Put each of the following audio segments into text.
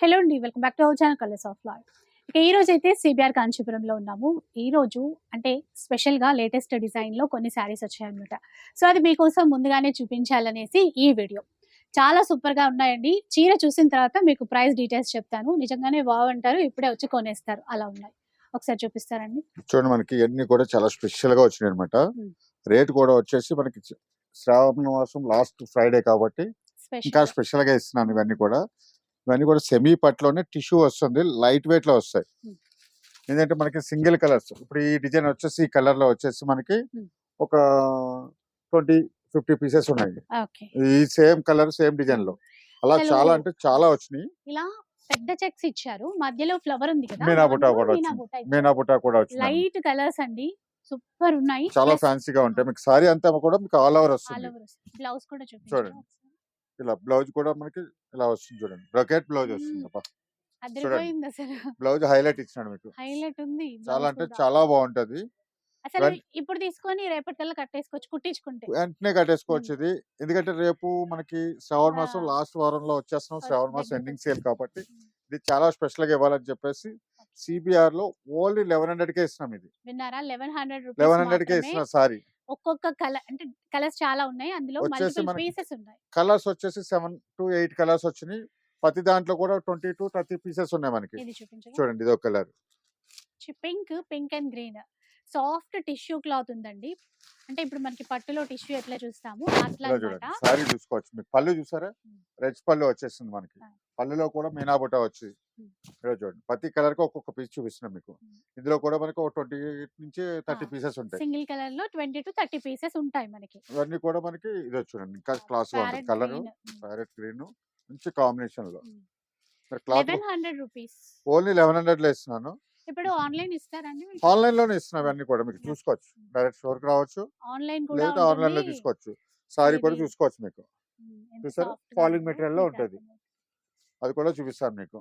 Hello అండి welcome back to our channel colours of life ఇక ఈ రోజు అయితే సిబిఆర్ కాంచీపురంలో ఉన్నాము. ఈ రోజు అంటే స్పెషల్గా లేటెస్ట్ డిజైన్లో కొన్ని శారీస్ వచ్చాయన్నమాట. సో అది మీకోసం ముందుగానే చూపించాలనేసి ఈ వీడియో చాలా సూపర్గా ఉన్నాయండి. చీర చూసిన తర్వాత మీకు ప్రైస్ డీటెయిల్స్ చెప్తాను. నిజంగానే బాగుంటారు ఇప్పుడే వచ్చి కొనేస్తారు. అలా ఉన్నాయి. ఒకసారి చూపిస్తారండి. చూడండి మనకి ఇవన్నీ కూడా చాలా స్పెషల్గా వచ్చినాయి అనమాట Hmm. రేట్ కూడా వచ్చేసి మనకి శ్రావణ మాసం లాస్ట్ ఫ్రైడే కాబట్టి ఇంకా స్పెషల్ స్పెషల్గా ఇస్తున్నాను ఇవన్నీ కూడా. ఇవన్నీ కూడా సెమీ పట్లోనే టిష్యూ వస్తుంది లైట్ వెయిట్లో వస్తాయి. ఏంటంటే మనకి సింగిల్ కలర్స్ ఇప్పుడు ఈ డిజైన్ వచ్చేసి ఈ కలర్లో వచ్చేసి మనకి. ఒక ట్వంటీ ఫిఫ్టీ పీసెస్ ఉన్నాయి. ఈ సేమ్ కలర్ సేమ్ డిజైన్లో. అలా చాలా అంటే చాలా వచ్చినాయి. ఇలా పెద్ద చెక్స్ ఇచ్చారు. మధ్యలో ఫ్లవర్ ఉంది కదా కూడా కూడా వచ్చింది లైట్ కలర్స్ అండి. సూపర్ ఉన్నాయి. చాలా ఫ్యాన్సీగా ఉంటాయి. మీకు సారీ అంతా కూడా మీకు ఆల్ ఓవర్ వస్తుంది. బ్లౌజ్ కూడా చూడండి. ఇలా బ్లౌజ్ కూడా మనకి ఇలా వస్తుంది చూడండి. బ్రకెట్ బ్లౌజ్ వస్తుంది మ్మ్. అబ్బా. అదిరిపోయింది అసలు. బ్లౌజ్ హైలైట్ ఇచ్చినాడు మీకు. హైలైట్ ఉంది. చాలా అంటే. చాలా బాగుంటది. అసలు ఇప్పుడు తీసుకొని రేపటికల్లా కట్టేసుకోవచ్చు కుట్టించుకుంటే. వెంటనే కట్టేసుకోవచ్చు ఇది. ఎందుకంటే రేపు మనకి శ్రావణ మాసం. లాస్ట్ వారంలో వచ్చేస్తున్నాం. శ్రావణ మాసం ఎండింగ్ సేల్ కాబట్టి ఇది చాలా స్పెషల్గా ఇవ్వాలని చెప్పేసి సిబిఆర్లో ఓన్లీ లెవెన్ హండ్రెడ్ కే ఇస్తున్నాం ఇది. విన్నారా? లెవెన్ హండ్రెడ్ లెవెన్ హండ్రెడ్ కే ఇస్తున్నా సారీ. ఒక్కొక్క కలర్ అంటే కలర్స్ చాలా ఉన్నాయి. అందులో వచ్చేసి మల్టిపుల్ మనకి- పీసెస్ ఉన్నాయి. కలర్స్ వచ్చేసి సెవెన్ టు ఎయిట్ కలర్స్ వచ్చినాయి. ప్రతి దాంట్లో కూడా ట్వంటీ టు థర్టీ పీసెస్ ఉన్నాయి మనకి. ఇది చూడండి ఇది ఒక colour pink pink and green. Soft tissue cloth ఉందండి. అంటే ఇప్పుడు మనకి పట్టులో టిష్యూ ఎట్లా చూస్తాము? అట్లా ఇలా అన్నమాట. చూడండి. సారీ చూసుకోవచ్చు. మీకు పళ్ళు చూసారా. రెడ్ పళ్ళు వచ్చేస్తుంది మనకి. పళ్ళులో కూడా మీనా బుట్ట వచ్చి ఇలా చూడండి. ప్రతి కలర్కి ఒక్కొక్క పీస్ చూపిస్తున్నాం మీకు. ఇందులో కూడా మనకి ఒక ట్వంటీ నుంచి థర్టీ. పీసెస్ ఉంటాయి. సింగిల్ కలర్లో ట్వంటీ టు థర్టీ పీసెస్ ఉంటాయి మనకి. ఇవన్నీ కూడా మనకి ఇది చూడండి. ఇంకా క్లాస్ కలర్ ప్యారెట్ గ్రీన్ మంచి కాంబినేషన్లో. Cloth eleven hundred rupees. Only eleven హండ్రెడ్లో ఇస్తున్నాను. ఇప్పుడు ఆన్లైన్ ఇస్తారండి ఆన్లైన్లోనే ఇస్తున్నాం ఇవన్నీ కూడా మీకు చూసుకోవచ్చు. డైరెక్ట్ స్టోర్కి రావచ్చు. ఆన్లైన్ కూడా లేదా ఆన్లైన్లో. తీసుకోవచ్చు. సారీ కూడా చూసుకోవచ్చు మీకు. చూసారా? soft గా Falling ఉందో material లో ఉంటది. అది కూడా చూపిస్తాను మీకు.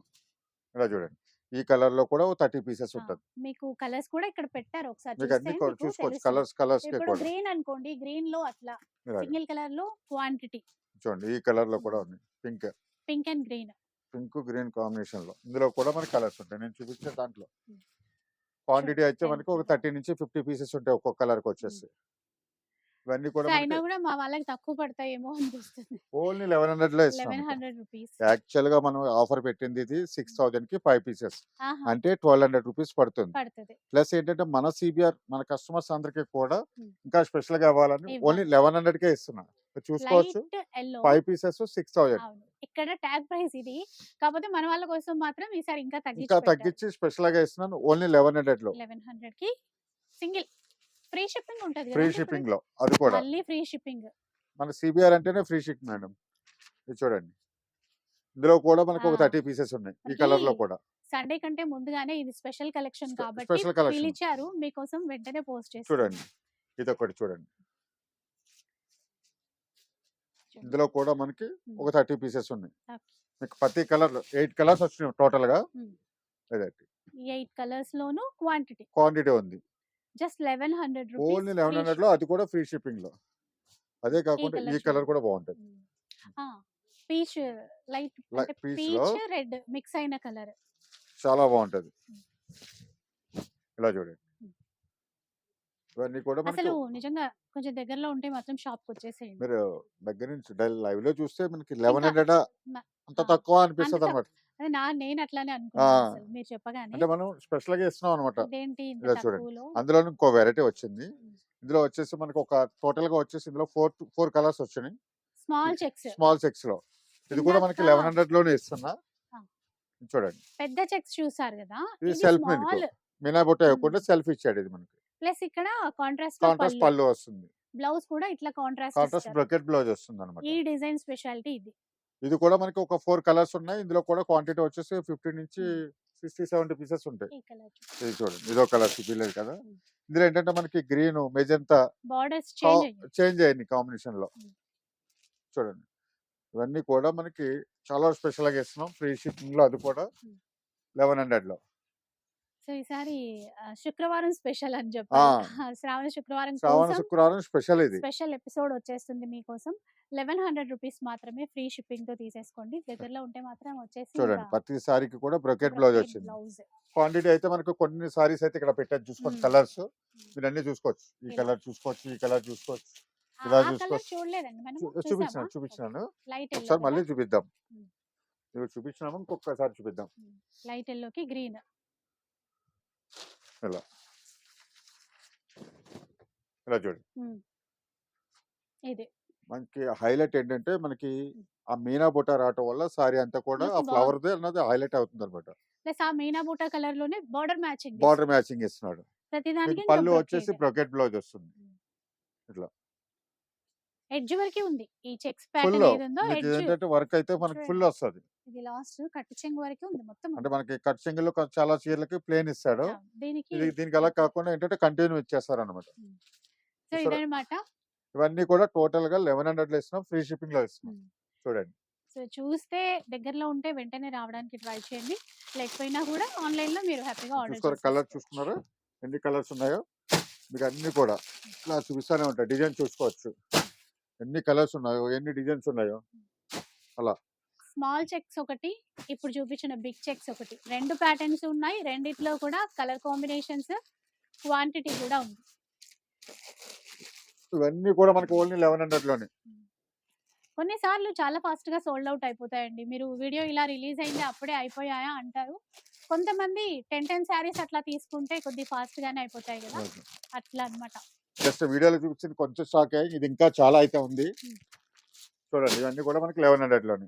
ఇలా చూడండి. ఈ కలర్లో కూడా థర్టీ పీసెస్ ఉంటుంది. మీకు కలర్స్ కూడా ఇక్కడ పెట్టారు ఒకసారి మీకు చూస్తే అన్ని కూడా మీకు చూసుకోవచ్చు. తెలుస్తుంది. కలర్స్ కలర్స్ ఇప్పుడు గ్రీన్ అనుకోండి గ్రీన్లో అట్లా సింగిల్ కలర్లో క్వాంటిటీ. చూడండి ఈ కలర్లో కూడా ఉంది. Pink. Pink and green. Pink green కాంబినేషన్లో ఇందులో కూడా మనకి కలర్స్ ఉంటాయి. నేను చూపించే దాంట్లో. క్వాంటిటీ అయితే మనకి ఒక. థర్టీ నుంచి ఫిఫ్టీ పీసెస్ ఉంటాయి ఒక్కొక్క కలర్కి వచ్చేసి. ఇవన్నీ కూడా అయినా కూడా మా వాళ్ళకి తక్కువ పడతాయేమో అనిపిస్తుంది. ఓన్లీ లెవెన్ హండ్రెడ్లో లెవెన్ ఇస్తాం హండ్రెడ్ రూపీస్. యాక్చువల్గా మనం ఆఫర్ పెట్టింది ఇది సిక్స్ థౌసండ్కి ఫైవ్ పీసెస్. అంటే ట్వెల్వ్ హండ్రెడ్ రూపీస్ పడుతుంది. పడుతుంది. ప్లస్ ఏంటంటే మన సిబిఆర్ మన కస్టమర్స్ అందరికి కూడా Hmm. ఇంకా స్పెషల్గా ఇవ్వాలని ఇవ్వాలి. ఓన్లీ లెవెన్ హండ్రెడ్ కే ఇస్తున్నా చూసుకోవచ్చు. Light yellow. Five pieces six అవును. ఇక్కడ ట్యాగ్ ప్రైస్ ఇది. కాకపోతే మన వాళ్ళ కోసం మాత్రం ఈసారి ఇంకా ఇంకా తగ్గించి తగ్గించి స్పెషల్గా ఇస్తున్నాను. ఓన్లీ లెవెన్ హండ్రెడ్లో లెవెన్ హండ్రెడ్కి సింగిల్. ఫ్రీ షిప్పింగ్ ఉంటది ఫ్రీ? షిప్పింగ్లో అది కూడా. మళ్ళీ ఫ్రీ షిప్పింగ్. మన సిబిఆర్ అంటేనే ఫ్రీ షిప్ మేడం. ఇది చూడండి. ఇందులో కూడా మనకు ఒక. థర్టీ పీసెస్ ఉన్నాయి ఈ కలర్లో కూడా. సండే కంటే ముందుగానే ఇది స్పెషల్ కలెక్షన్ కాబట్టి. పిలిచారు. మీకోసం వెంటనే పోస్ట్ చేసి చూడండి. ఇది ఒకటి చూడండి. ఇందులో కూడా మనకి ఒక థర్టీ పీసెస్ ఉన్నాయి. మీకు ప్రతి కలర్ ఎయిట్ కలర్స్ వచ్చినాయి టోటల్గా ఎయిట్ కలర్స్ లోను క్వాంటిటీ. క్వాంటిటీ ఉంది. Just eleven hundred only eleven హండ్రెడ్లో అది కూడా ఫ్రీ షిప్పింగ్లో అదే కాకుండా ఈ. కలర్ కూడా బాగుంటది peach light peach red mix అయిన కలర్. చాలా బాగుంటది ఇలా చూడండి. ఇవన్నీ కూడా అసలు నిజంగా కొంచెం దగ్గరలో ఉంటే మాత్రం షాప్కి వచ్చేసేయండి మీరు దగ్గర నుంచి లైవ్లో చూస్తే మనకి లెవెన్ హండ్రెడ్ అంత తక్కువ అనిపిస్తుంది అంత అనమాట అదే నా నేను అట్లానే అనుకున్నాను ఆ. అసలు. మీరు చెప్పగానే. అంటే మనం స్పెషల్గా ఇస్తున్నాం అనమాట ఇదేంటి ఇంత ఇలా చూడండి. తక్కువలో? అందులో ఇంకో వెరైటీ వచ్చింది. ఇందులో వచ్చేసి మనకి ఒక టోటల్గా వచ్చేసి ఇందులో ఫోర్ ఫోర్ కలర్స్ వచ్చినాయి స్మాల్ చెక్స్. స్మాల్ చెక్స్లో ఇది కూడా మనకి ఇందాక- లెవెన్ హండ్రెడ్లోనే ఇస్తున్నా. ఆ. చూడండి. పెద్ద చెక్స్ చూసారు కదా? ఇది made స్మాల్ మీనా బొట్ట వేయకుండా సెల్ఫ్ ఇచ్చాడు ఇది మనకి. ప్లస్ ఇక్కడ కాంట్రాస్ట్ కాంట్రాస్ట్ పళ్ళు. వస్తుంది. బ్లౌజ్ కూడా ఇట్లా కాంట్రాస్ట్ కాంట్రాస్ట్ బ్రకెట్ బ్లౌజ్ వస్తుంది అనమాట ఈ డిజైన్ స్పెషాలిటీ ఇది. ఇది కూడా మనకి ఒక ఫోర్ కలర్స్ ఉన్నాయి. ఇందులో కూడా క్వాంటిటీ వచ్చేసి ఫిఫ్టీ నుంచి. సిక్స్టీ సెవెంటీ పీసెస్ ఉంటాయి. ఇది చూడండి. ఇదో కలర్ చూపించలేదు కదా. ఇందులో ఏంటంటే మనకి గ్రీన్ మెజంతా చేంజ్ అయ్యింది కాంబినేషన్లో. చూడండి. ఇవన్నీ కూడా మనకి చాలా స్పెషల్గా ఇస్తున్నాం ఫ్రీ షిప్పింగ్లో అది కూడా. లెవెన్ హండ్రెడ్లో సో ఈసారి శుక్రవారం స్పెషల్ అని ఆ. చెప్పాలి శ్రావణ శుక్రవారం శ్రావణ శుక్రవారం స్పెషల్ ఇది. స్పెషల్ ఎపిసోడ్ వచ్చేస్తుంది మీకోసం. లెవెన్ హండ్రెడ్ రూపీస్ మాత్రమే ఫ్రీ షిప్పింగ్తో తీసేసుకోండి. దగ్గరలో ఉంటే మాత్రం వచ్చేసి చూడండి ప్రతి సారీకి కూడా బ్రొకెట్ బ్లౌజ్ వచ్చింది. క్వాంటిటీ అయితే మనకు కొన్ని సారీస్ అయితే ఇక్కడ పెట్టచ్చు చూసుకోండి. కలర్స్. మీరు అన్ని చూసుకోవచ్చు. ఈ. కలర్ చూసుకోవచ్చు ఈ కలర్ చూసుకోవచ్చు. ఇలా చూసుకోవచ్చు. చూపించాను చూపించినాను ఒకసారి మళ్ళీ చూపిద్దాం. చూపించినాము ఇంకొకసారి చూపిద్దాం. లైట్ ఎల్లోకి గ్రీన్. ఇలా ఇలా చూడండి. ఇది. మనకి హైలైట్ ఏంటంటే మనకి ఆ మీనా బుట్ట రావటం వల్ల సారీ అంతా కూడా ఆ ఫ్లవర్ అన్నది హైలైట్ అవుతుంది అనమాట ప్లస్ ఆ మీనా బూటా కలర్లోనే బార్డర్ మ్యాచింగ్ బార్డర్ మ్యాచింగ్ ఇస్తున్నాడు. ప్రతి మీకు దానికి పళ్ళు వచ్చేసి బ్రొకెట్ బ్లౌజ్ వస్తుంది. ఎడ్జ్ వరకే ఉంది. ఈ చెక్స్ ప్యాటర్న్ ఏంటంటే వర్క్ అయితే మనకి ఫుల్ వస్తుంది. ఇది లాస్ట్ కట్ చెంగు వరకే ఉంది మొత్తం అంటే మనకి కట్ సింగిల్లో చాలా చీరలకి ప్లేన్ ఇస్తాడు. దీనికి దీనికి అలా కాకుండా ఏంటంటే కంటిన్యూ ఇచ్చేస్తారు అనమాట సో? ఇదనమాట ఇవన్నీ కూడా టోటల్గా లెవెన్ హండ్రెడ్లో ఇస్తున్నాం. ఫ్రీ షిప్పింగ్లో ఇస్తున్నాం. చూడండి. సో చూస్తే దగ్గరలో ఉంటే వెంటనే రావడానికి ట్రై చేయండి. లేకపోయినా కూడా ఆన్లైన్లో మీరు హ్యాపీగా ఆర్డర్ కలర్ చూసుకున్నారా? ఎన్ని కలర్స్ ఉన్నాయో? మీకు అన్ని కూడా. ఇలా చూపిస్తానే ఉంటాయి. డిజైన్ చూసుకోవచ్చు. ఎన్ని కలర్స్ ఉన్నాయో? ఎన్ని డిజైన్స్ ఉన్నాయో? స్మాల్ చెక్స్ ఒకటి ఇప్పుడు చూపించిన బిగ్ చెక్స్ ఒకటి. రెండు ప్యాటర్న్స్ ఉన్నాయి. రెండిట్లో కూడా కలర్ కాంబినేషన్స్ క్వాంటిటీ కూడా ఉంది. ఇవన్నీ కూడా మనకి ఓన్లీ లెవెన్ హండ్రెడ్లోనే కొన్నిసార్లు చాలా ఫాస్ట్గా సోల్డ్ అవుట్ అయిపోతాయండి. మీరు వీడియో ఇలా రిలీజ్ అయింది అప్పుడే అయిపోయాయా అంటారు. కొంతమంది టెన్ టెన్ శారీస్ అట్లా తీసుకుంటే కొద్ది ఫాస్ట్ గానే అయిపోతాయి కదా. అట్లా అన్నమాట. జస్ట్ వీడియోలో చూపించింది కొంచెం స్టాక్ ఇది ఇంకా చాలా అయితే ఉంది. చూడండి ఇవన్నీ కూడా మనకి లెవెన్ హండ్రెడ్లోనే